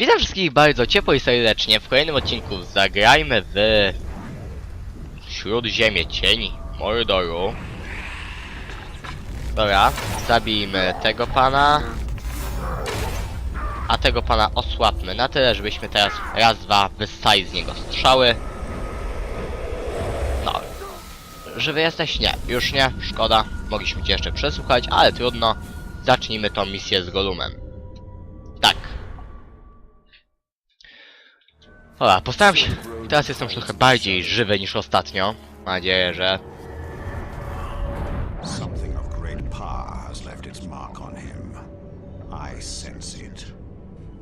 Witam wszystkich bardzo ciepło i serdecznie w kolejnym odcinku Zagrajmy w Śródziemie Cieni Mordoru. Dobra, zabijmy tego pana. A tego pana osłabmy na tyle, żebyśmy teraz raz, dwa wyssali z niego strzały. No. Żywy jesteś? Nie, już nie, szkoda. Mogliśmy cię jeszcze przesłuchać, ale trudno. Zacznijmy tą misję z Golumem. Tak Dobra, postaram się. Teraz jestem już trochę bardziej żywy niż ostatnio. Mam nadzieję, że. Something of great power has left its mark on him. I sense it.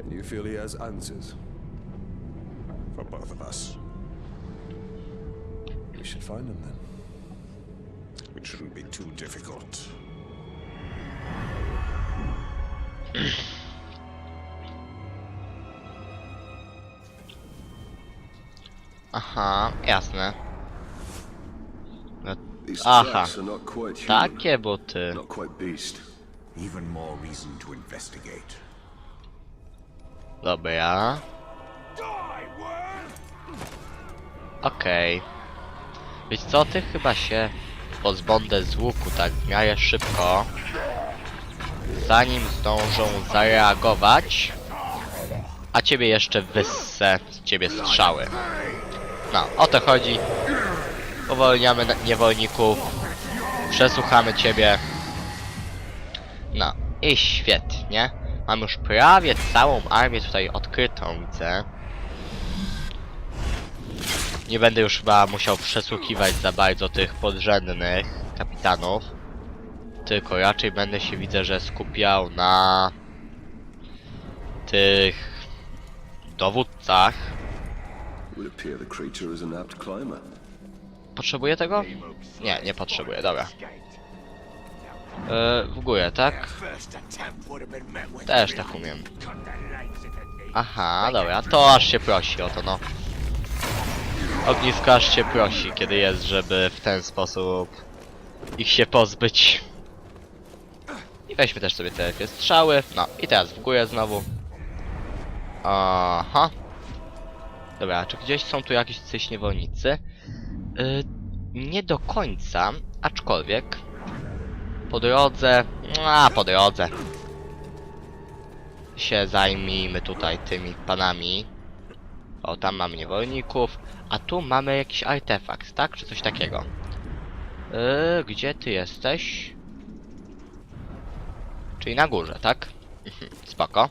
And you feel he has answers? For both of us. We should find him then. It shouldn't be too difficult. Aha, jasne. No, Aha. takie buty. Dobra. Okej. Wiesz co, ty chyba się pozbądę z łuku tak w miarę szybko. Zanim zdążą zareagować. A ciebie jeszcze wyssę z ciebie strzały. No, o to chodzi. Uwolniamy niewolników. Przesłuchamy ciebie. No, i świetnie. Mam już prawie całą armię tutaj odkrytą, widzę. Nie będę już chyba musiał przesłuchiwać za bardzo tych podrzędnych kapitanów. Tylko raczej będę się widzę, że skupiał na tych dowódcach. Potrzebuję tego? Nie, nie potrzebuję, dobra. E, w górę, tak? Też tak umiem. Aha, dobra, to aż się prosi o to, no. Ognisko aż się prosi, kiedy jest, żeby w ten sposób ich się pozbyć. I weźmy też sobie te dwie strzały. No, i teraz w górę znowu. Aha. Dobra, czy gdzieś są tu jakieś coś niewolnicy? Y, nie do końca, aczkolwiek po drodze, a po drodze się zajmijmy tutaj tymi panami. O, tam mamy niewolników, a tu mamy jakiś artefakt, tak? Czy coś takiego? Yy, gdzie ty jesteś? Czyli na górze, tak? Spoko.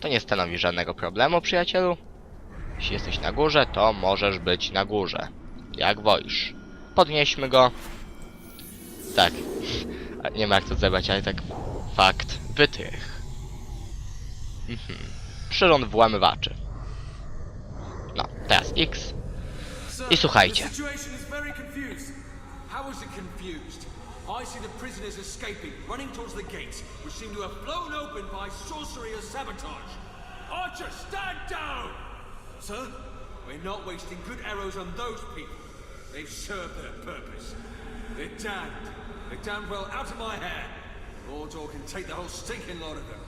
To nie stanowi żadnego problemu, przyjacielu. Jeśli jesteś na górze, to możesz być na górze. Jak wolisz. Podnieśmy go. Tak. Nie ma jak to zebrać, ale tak fakt. Wytrych. Mhm. Przyrząd włamywaczy. No, teraz X. I słuchajcie. How is it confused? I see the prisoners escaping, running towards the gates, which seem to have blown open by sorcery or sabotage. Archer, stand down! Sir? We're not wasting good arrows on those people. They've served their purpose. They're damned. They're damned well out of my hair. Mordor can take the whole stinking lot of them.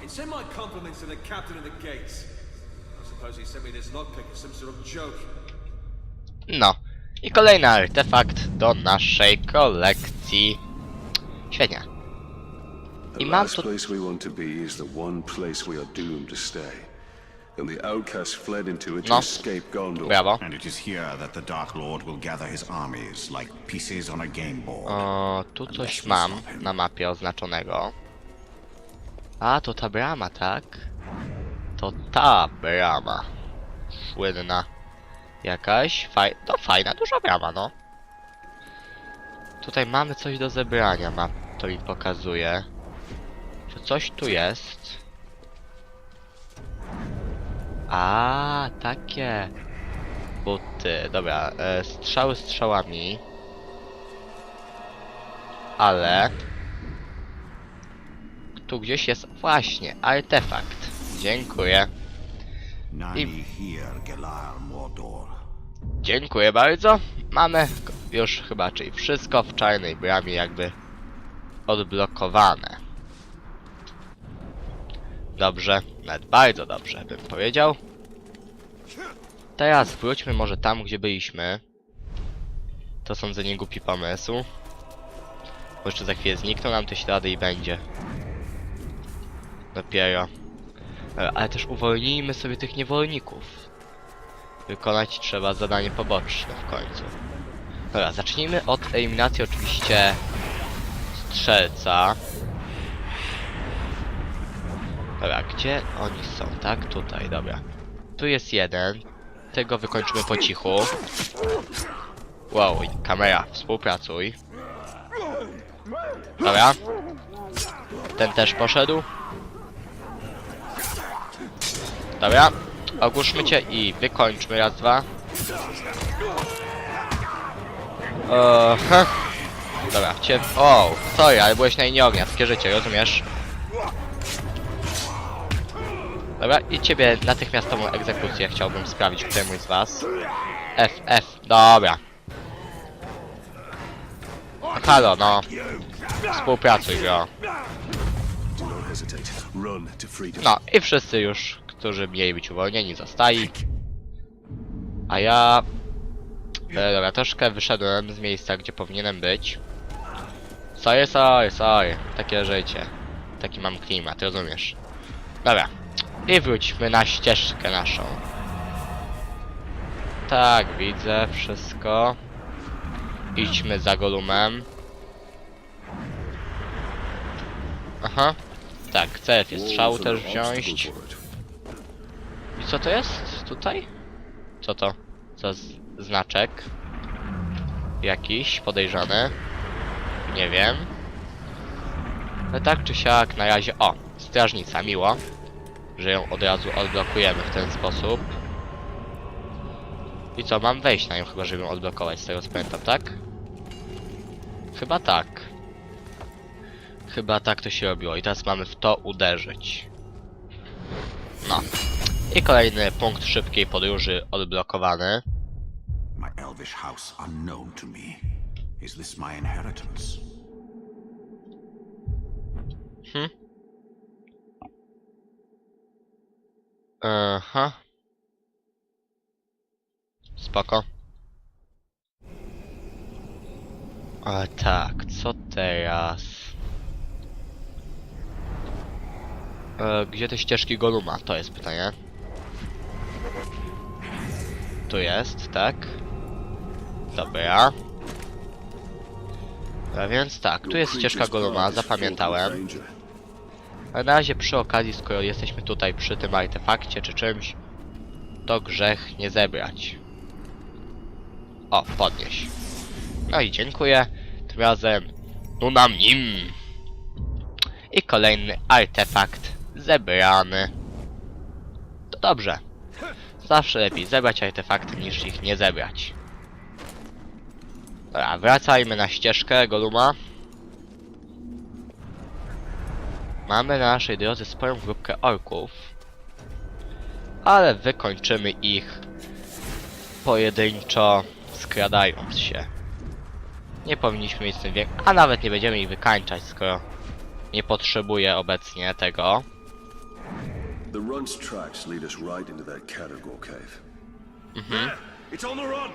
And send my compliments to the captain of the gates. I suppose he sent me this lockpick as some sort of joke. No. I kolejny artefakt do naszej kolekcji. Świetnie. The I mam last tu... place we want to be is the one place we are doomed to stay. And the outcasts fled into it to No. escape Gondor. Brawo. And it is here that the Dark Lord will gather his armies like pieces on a game board. O, tu coś mam na mapie oznaczonego. A, to ta brama, tak? To ta brama. Słynna. Jakaś faj... To fajna, duża brama, no. Tutaj mamy coś do zebrania, map to mi pokazuje. Czy coś tu jest? A, takie buty. Dobra, e, strzały strzałami. Ale tu gdzieś jest właśnie artefakt. Dziękuję. Mordor. Dziękuję bardzo. Mamy już chyba czyli wszystko w czarnej bramie jakby odblokowane. Dobrze, nawet bardzo dobrze bym powiedział. Teraz wróćmy może tam, gdzie byliśmy. To sądzę nie głupi pomysł. Bo jeszcze za chwilę znikną nam te ślady i będzie. Dopiero. E, Ale też uwolnijmy sobie tych niewolników. Wykonać trzeba zadanie poboczne w końcu. Dobra, zacznijmy od eliminacji oczywiście strzelca. Dobra, gdzie oni są, tak? Tutaj, dobra. Tu jest jeden. Tego wykończymy po cichu. Wow, kamera, współpracuj. Dobra. Ten też poszedł. Dobra. Ogłuszmy cię i wykończmy raz, dwa. Eee. Dobra, cię... O, sorry, ale byłeś na linii ognia, takie życie, rozumiesz? Dobra, i ciebie natychmiastową egzekucję chciałbym sprawić któremuś z was. F, F, dobra. Halo, no. Współpracuj, freedom. No, i wszyscy już, którzy mieli być uwolnieni, zostali. A ja... E, dobra, troszkę wyszedłem z miejsca, gdzie powinienem być. Sorry, sorry, sorry. Takie życie. Taki mam klimat, rozumiesz? Dobra. I wróćmy na ścieżkę naszą. Tak, widzę wszystko. Idźmy za Golumem. Aha. Tak, CF jest strzał też wziąć. I co to jest tutaj? Co to? Co znaczek? Jakiś podejrzany? Nie wiem. Ale tak czy siak na razie. O! Strażnica, miło. Że ją od razu odblokujemy w ten sposób. I co, mam wejść na nią chyba, żeby ją odblokować, z tego co pamiętam, tak? Chyba tak. Chyba tak to się robiło i teraz mamy w to uderzyć. No. I kolejny punkt szybkiej podróży odblokowany. My elvish house unknown to me. Is this my inheritance? Aha. Spoko. Ale tak, co teraz? E, gdzie te ścieżki Goluma? To jest pytanie. Tu jest, tak? Dobra. A więc tak, tu jest ścieżka Goluma, zapamiętałem. A na razie przy okazji, skoro jesteśmy tutaj przy tym artefakcie czy czymś, to grzech nie zebrać. O, podnieś. No i dziękuję. Tym razem Nunam Nim. I kolejny artefakt zebrany. To dobrze. Zawsze lepiej zebrać artefakty niż ich nie zebrać. Dobra, wracajmy na ścieżkę Goluma. Mamy na naszej drodze sporą grupkę orków. Ale wykończymy ich pojedynczo skradając się. Nie powinniśmy mieć z tym wiek, a nawet nie będziemy ich wykańczać, skoro nie potrzebuję obecnie tego. The run's tracks lead us right into that cave. It's on the run!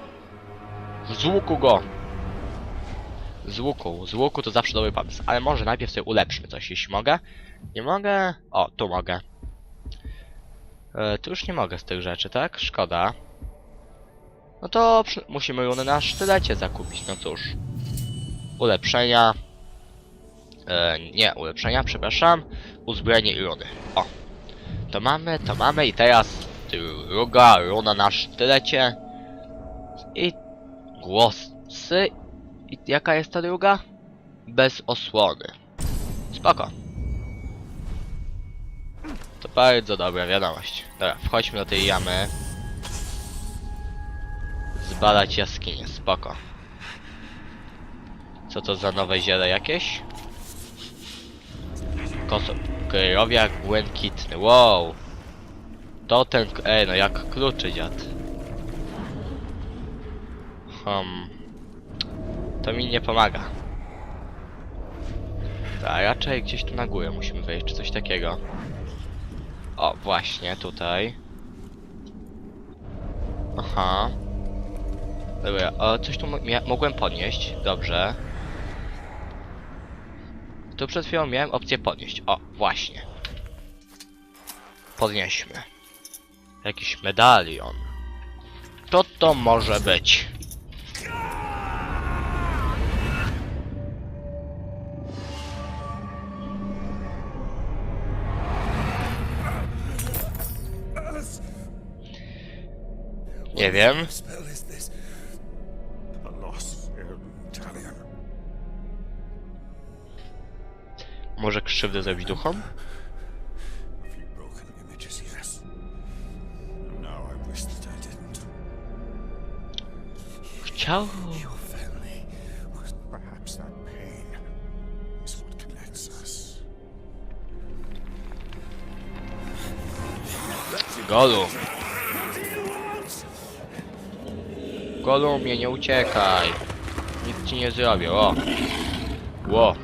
Z łuku go! Z łuku, z łuku to zawsze dobry pomysł, ale może najpierw sobie ulepszmy coś, jeśli mogę. Nie mogę? O, tu mogę. E, tu już nie mogę z tych rzeczy, tak? Szkoda. No to musimy runy na sztylecie zakupić, no cóż. Ulepszenia. E, nie, ulepszenia, przepraszam. Uzbrojenie i runy. O. To mamy, to mamy i teraz druga runa na sztylecie. I głosy. I jaka jest ta druga? Bez osłony. Spoko. To bardzo dobra wiadomość. Dobra, wchodźmy do tej jamy. Zbadać jaskinię, spoko. Co to za nowe ziele jakieś? Koso... Kryjowiak błękitny, wow! To ten... Ej, no jak kluczy dziad. Hmm. To mi nie pomaga. A raczej gdzieś tu na górę musimy wejść, czy coś takiego. O, właśnie, tutaj. Aha. Dobra, o, coś tu mogłem podnieść. Dobrze. Tu przed chwilą miałem opcję podnieść. O, właśnie. Podnieśmy. Jakiś medalion. Co to może być? Nie wiem. Może krzywdę zrobić duchom? A few Golu mnie nie uciekaj. Nic ci nie zrobię, o. Ło.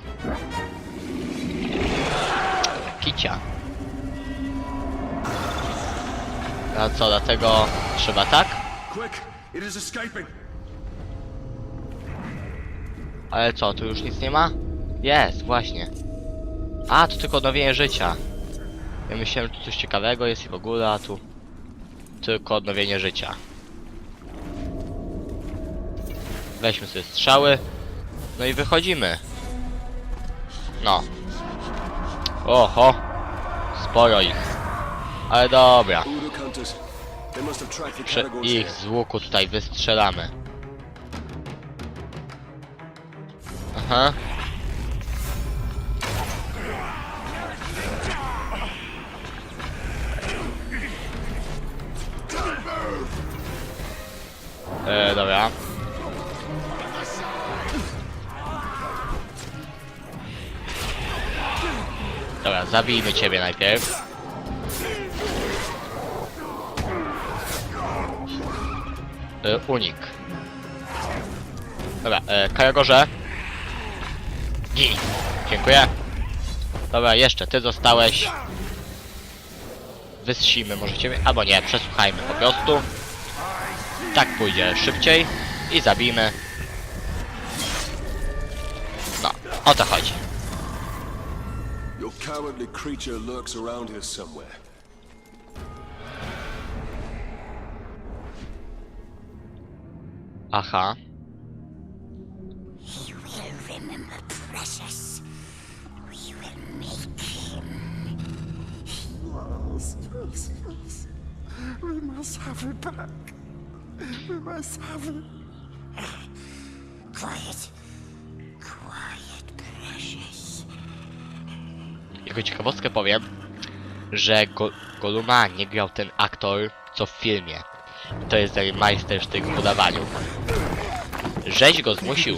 Kicia. A co, dlatego trzeba tak? Ale co, tu już nic nie ma? Jest, właśnie. A, to tylko odnowienie życia. Ja myślałem, że tu coś ciekawego jest i w ogóle, a tu... Tylko odnowienie życia. Weźmy sobie strzały. No i wychodzimy. No. Oho. Sporo ich. Ale dobra. Prze ich z łuku tutaj wystrzelamy. Aha. E, dobra. Dobra, zabijmy ciebie najpierw. E, unik. Dobra, e, Karagorze. Gin. Dziękuję. Dobra, jeszcze ty zostałeś. Może ciebie, albo nie, przesłuchajmy po prostu. Tak pójdzie szybciej i zabijmy. No, o to chodzi. Your cowardly creature lurks around here somewhere. Aha. He will remember Precious. We will make him. Yes, yes, yes. We must have it back. We must have it. Quiet. Quiet, Ciekawostkę powiem, że Go Goluma nie grał ten aktor, co w filmie. To jest taki majstersztyk w podawaniu. Żeś go zmusił.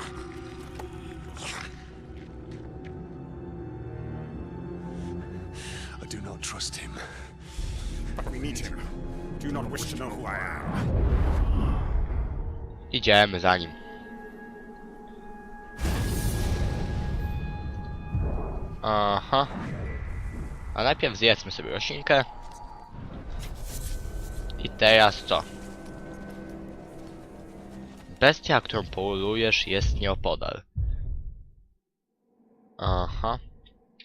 Idziemy za nim. Aha. A najpierw zjedzmy sobie roślinkę. I teraz co? Bestia, którą polujesz jest nieopodal. Aha.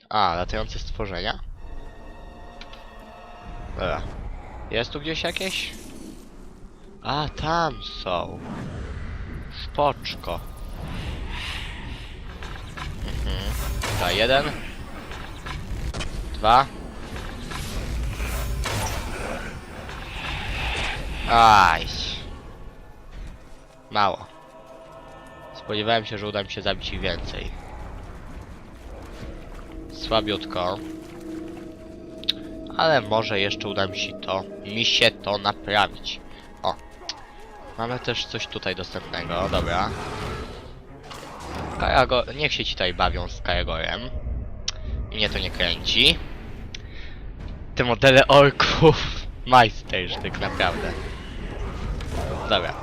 A, latające stworzenia? Dobra. Jest tu gdzieś jakieś? A, tam są. Szpoczko. Mhm. Jeden. Dwa. Aj. Mało. Spodziewałem się, że uda mi się zabić ich więcej. Słabiutko. Ale może jeszcze uda mi się to, mi się to naprawić. Mamy też coś tutaj dostępnego, dobra. Kajago, niech się ci tutaj bawią z Kajagorem. Mnie to nie kręci. Te modele orków. Majsterz, tak naprawdę. Dobra.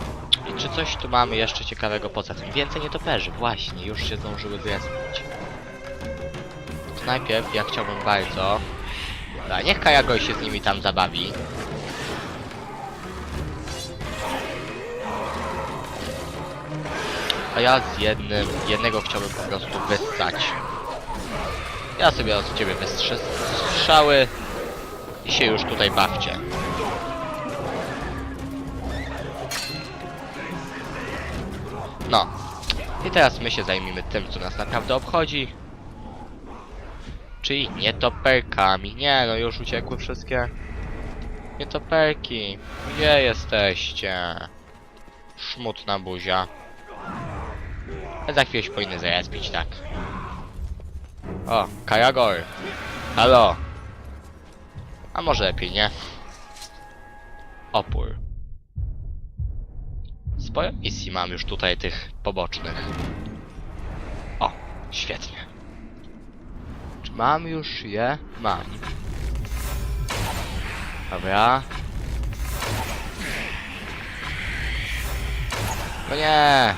I czy coś tu mamy jeszcze ciekawego poza tym? Więcej nietoperzy, właśnie, już się zdążyły zrespić. To najpierw ja chciałbym bardzo... Dobra, niech Kajagor się z nimi tam zabawi. A ja z jednym, jednego chciałbym po prostu wyssać. Ja sobie od ciebie wystrze strzały i się już tutaj bawcie. No. I teraz my się zajmiemy tym, co nas naprawdę obchodzi. Czyli nietoperkami. Nie, no już uciekły wszystkie. Nietoperki. Gdzie jesteście? Szmutna buzia. Za chwilę się powinny zajaspić, tak. O, Kajagor. Halo. A może lepiej, nie? Opór. Sporo misji mam już tutaj tych pobocznych. O, świetnie. Czy mam już je? Mam. Dobra. No nie!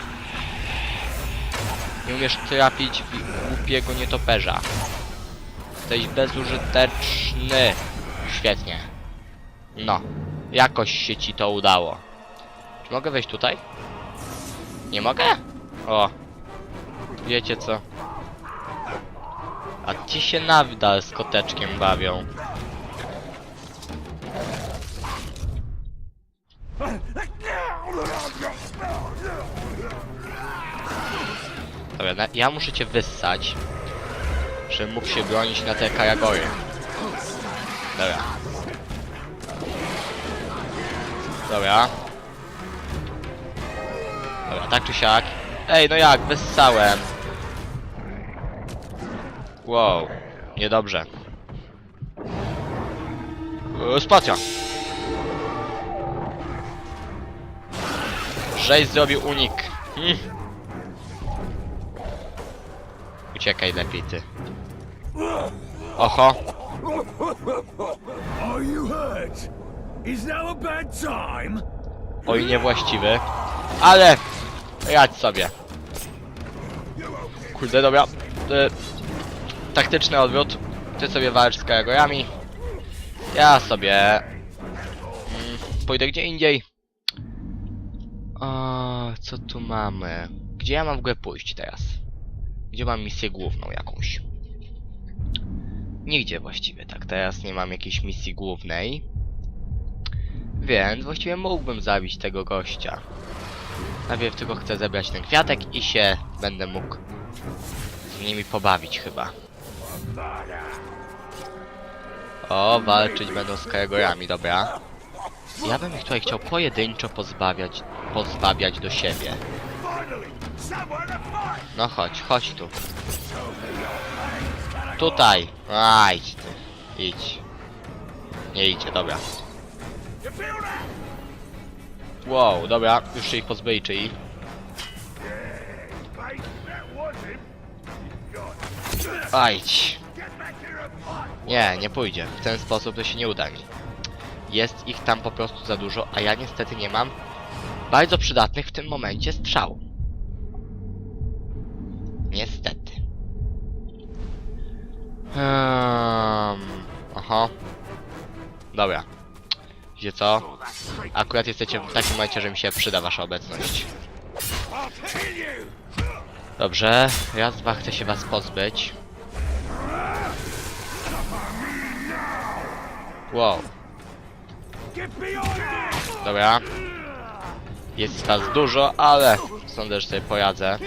Nie umiesz trafić w głupiego nietoperza. Jesteś bezużyteczny. Świetnie. No. Jakoś się ci to udało. Czy mogę wejść tutaj? Nie mogę? O. Wiecie co? A ci się nawdal z koteczkiem bawią. Dobra, ja muszę cię wyssać, żebym mógł się bronić na te kajagory. Dobra. Dobra. Dobra, tak czy siak. Ej, no jak, wyssałem. Wow, niedobrze. E, Spacja. Żeś zrobił unik. Hmm. Uciekaj lepiej ty. Oho. Oj, niewłaściwy. Ale... Radź sobie. Kurde, dobra. E, taktyczny odwrót. Ty sobie walcz z karagorami. Ja sobie... Mm, pójdę gdzie indziej. O, co tu mamy? Gdzie ja mam w ogóle pójść teraz? Gdzie mam misję główną jakąś? Nigdzie właściwie, tak. Teraz nie mam jakiejś misji głównej. Więc właściwie mógłbym zabić tego gościa. Najpierw tylko chcę zebrać ten kwiatek i się będę mógł z nimi pobawić chyba. O, walczyć będą z karagorami, dobra. Ja bym ich tutaj chciał pojedynczo pozbawiać, pozbawiać do siebie. No chodź, chodź tu. Tutaj. A, idź ty. Idź. Nie idzie, dobra. Wow, dobra, już się ich pozbyli, czyli... Ajdź. Nie, nie pójdzie. W ten sposób to się nie uda mi. Jest ich tam po prostu za dużo, a ja niestety nie mam bardzo przydatnych w tym momencie strzał. Um, aha. Dobra. Wiecie co? Akurat jesteście w takim momencie, że mi się przyda wasza obecność. Dobrze, raz, dwa, chcę się was pozbyć. Wow. Dobra. Jest was dużo, ale sądzę, że sobie poradzę.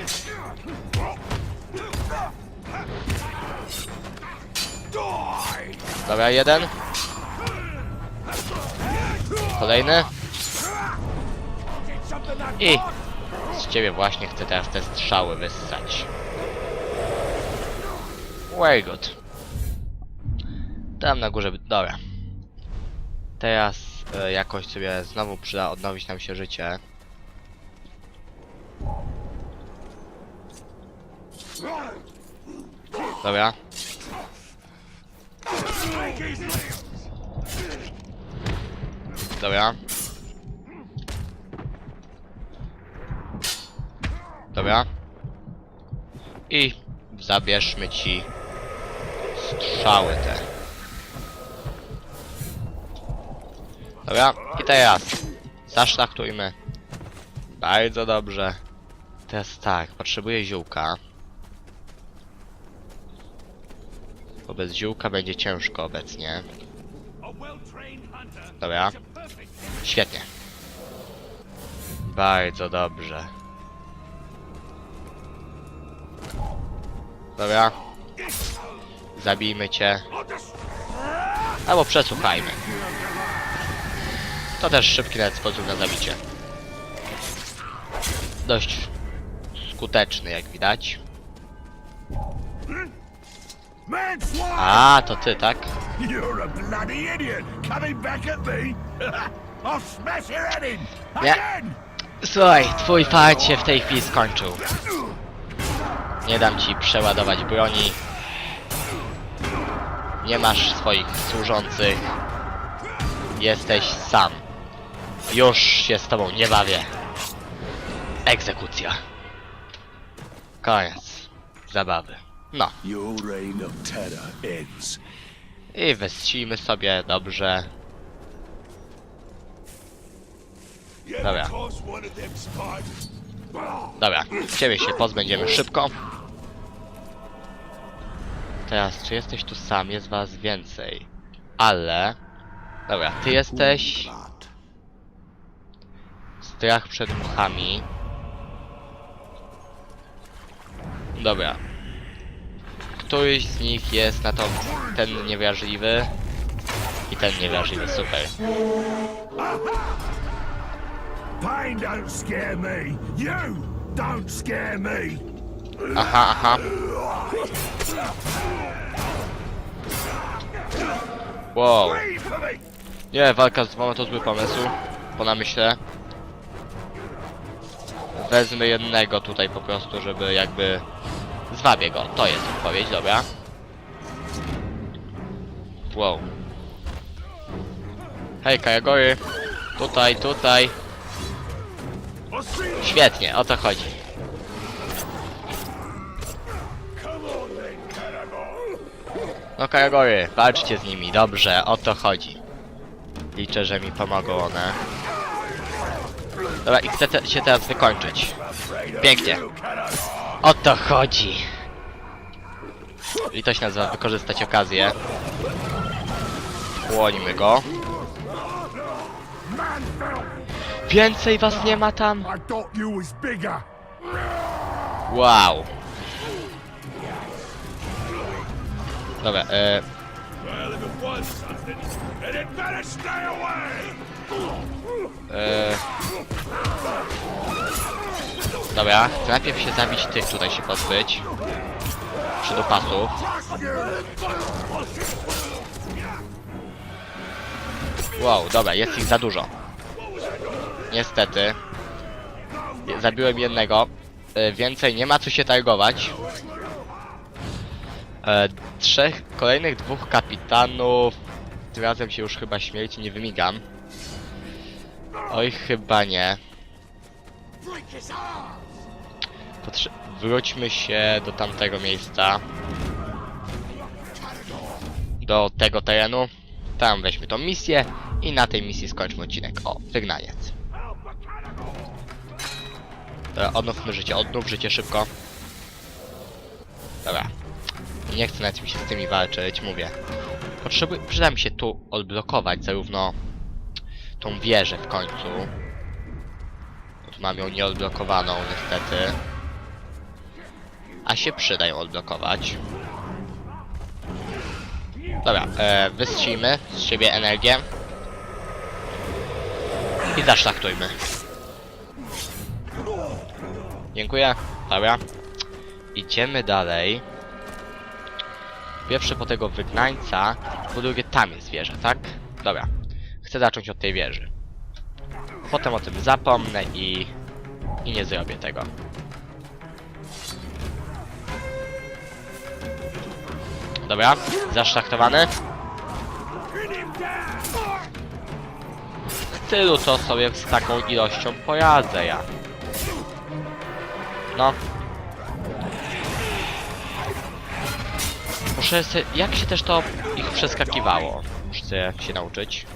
Dobra, jeden. Kolejny. I z ciebie właśnie chcę teraz te strzały wyssać. Very good. Tam na górze, dobra. Teraz e, jakoś sobie znowu przyda odnowić nam się życie. Dobra. Dobra. Dobra. I zabierzmy ci strzały te. Dobra, i teraz zaszlachtujmy. Bardzo dobrze. Teraz tak, potrzebuję ziółka. Bo bez ziółka będzie ciężko obecnie. Dobra. Świetnie. Bardzo dobrze. Dobra. Zabijmy cię. Albo przesłuchajmy. To też szybki nawet sposób na zabicie. Dość skuteczny, jak widać. A, to ty, tak? You're a bloody idiot! Coming back at me? I'll smash your head in! Again! Słuchaj, twój fight się w tej chwili skończył. Nie dam ci przeładować broni. Nie masz swoich służących. Jesteś sam. Już się z tobą nie bawię. Egzekucja. Koniec. Zabawy. No. Your reign of terror ends. I wyscijmy sobie dobrze. Dobra. Dobra, ciebie się pozbędziemy szybko. Teraz, czy jesteś tu sam? Jest was więcej. Ale... Dobra, ty jesteś... Strach przed muchami. Dobra. Któryś z nich jest na to ten niewrażliwy i ten niewrażliwy, super. Pain don't scare me. You don't scare me. Aha, aha. Wow. Nie, walka z dwoma to zły pomysł. Po namyśle. Wezmę jednego tutaj po prostu, żeby jakby... Zwabię go. To jest odpowiedź, dobra. Wow. Hej, Kajagory. Tutaj, tutaj. Świetnie, o to chodzi. No Kajagory, walczcie z nimi, dobrze, o to chodzi. Liczę, że mi pomogą one. Dobra, i chcę te, się teraz wykończyć. Pięknie. O to chodzi. I to się nazywa wykorzystać okazję. Chłonimy go. Więcej was nie ma tam? Wow. Dobra, e, e... Dobra, chcę najpierw się zabić tych tutaj się pozbyć. Przydopasów. Wow, dobra, jest ich za dużo. Niestety. Zabiłem jednego. E, Więcej nie ma co się targować. E, trzech, kolejnych dwóch kapitanów. Tym razem się już chyba śmierci nie wymigam. Oj, chyba nie. Wróćmy się do tamtego miejsca. Do tego terenu. Tam weźmy tą misję i na tej misji skończmy odcinek. O, wygnaniec. Dobra, odnówmy życie, odnów życie szybko. Dobra. Nie chcę nawet mi się z tymi walczyć, mówię. Potrzebuję, przyda mi się tu odblokować zarówno tą wieżę w końcu. Mam ją nieodblokowaną niestety. A się przyda ją odblokować. Dobra, e, wystrzyjmy z siebie energię. I zaszlachtujmy. Dziękuję. Dobra. Idziemy dalej. Pierwszy po tego wygnańca, po drugie tam jest wieża, tak? Dobra. Chcę zacząć od tej wieży. Potem o tym zapomnę i... i nie zrobię tego. Dobra, zaszlachtowany. Tylu to sobie z taką ilością poradzę ja. No. Muszę se, jak się też to ich przeskakiwało? Muszę się nauczyć.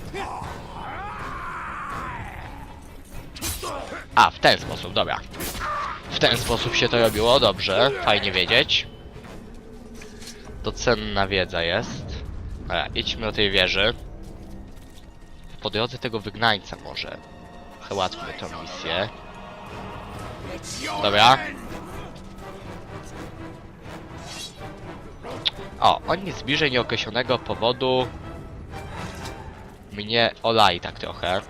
A, w ten sposób, dobra. W ten sposób się to robiło, dobrze, fajnie wiedzieć. To cenna wiedza jest. Dobra, idźmy do tej wieży. Po drodze tego wygnańca może. Załatwmy tą misję. Dobra. O, oni z bliżej nieokreślonego powodu mnie olali tak trochę.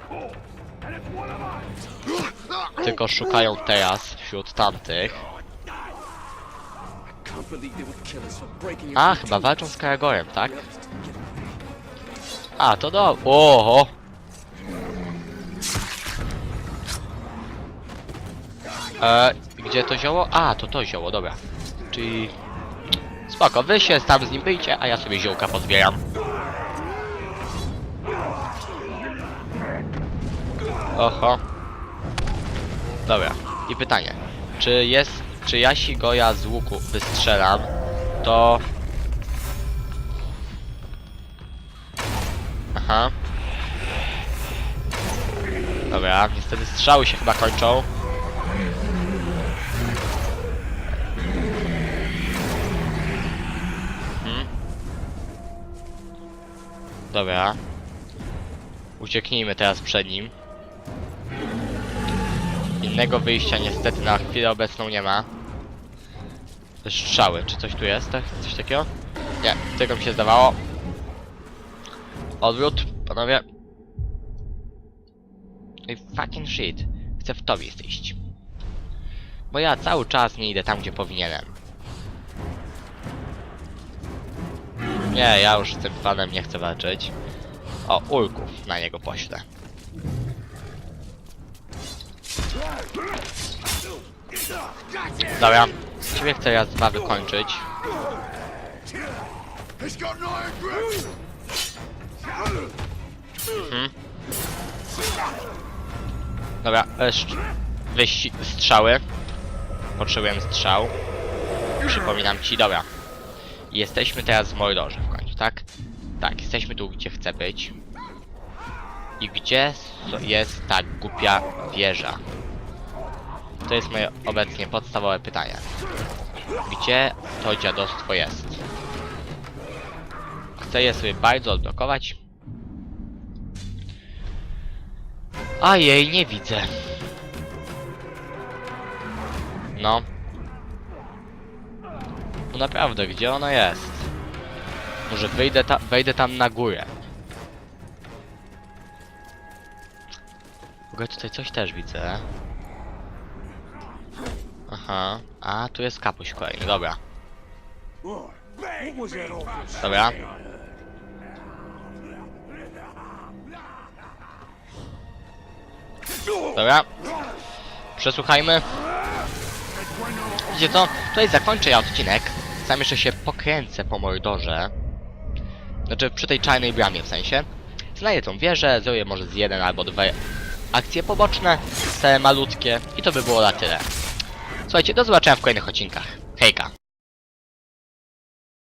Tylko szukają teraz wśród tamtych. A, chyba walczą z Karagorem, tak? A, to do... Oho! E, gdzie to zioło? A, to to zioło, dobra. Czyli... Spoko, wy się tam z nim wyjdzie, a ja sobie ziołka pozbieram. Oho. Dobra. I pytanie. Czy jest... Czy jasi goja z łuku wystrzelam, to... Aha. Dobra, niestety strzały się chyba kończą. Mhm. Dobra. Ucieknijmy teraz przed nim. Innego wyjścia niestety na chwilę obecną nie ma. Strzały, czy coś tu jest? Tak? Coś takiego? Nie, tego mi się zdawało. Odwrót, panowie. Ej, fucking shit. Chcę w tobie iść. Bo ja cały czas nie idę tam, gdzie powinienem. Nie, ja już z tym panem nie chcę walczyć. O, ulków na niego poślę. Dobra, ciebie chcę raz dwa wykończyć. Grip. Dobra, wyści- strzały. Potrzebujemy strzał. Przypominam ci, dobra. Jesteśmy teraz w Mordorze w końcu, tak? Tak, jesteśmy tu, gdzie chcę być. I gdzie jest ta głupia wieża? To jest moje obecnie podstawowe pytanie. Gdzie to dziadostwo jest? Chcę je sobie bardzo odblokować. A jej nie widzę. No. No naprawdę, gdzie ona jest? Może wyjdę ta wejdę tam na górę. W ogóle tutaj coś też widzę. Aha. A, tu jest kapuś kolejny, dobra. Dobra. Dobra. Przesłuchajmy. Wiecie co? Tutaj zakończę ja odcinek. Sam jeszcze się pokręcę po Mordorze. Znaczy przy tej czarnej bramie w sensie. Znajdę tą wieżę, zrobię może z jeden albo dwie akcje poboczne, te malutkie i to by było na tyle. Słuchajcie, do zobaczenia w kolejnych odcinkach. Hejka!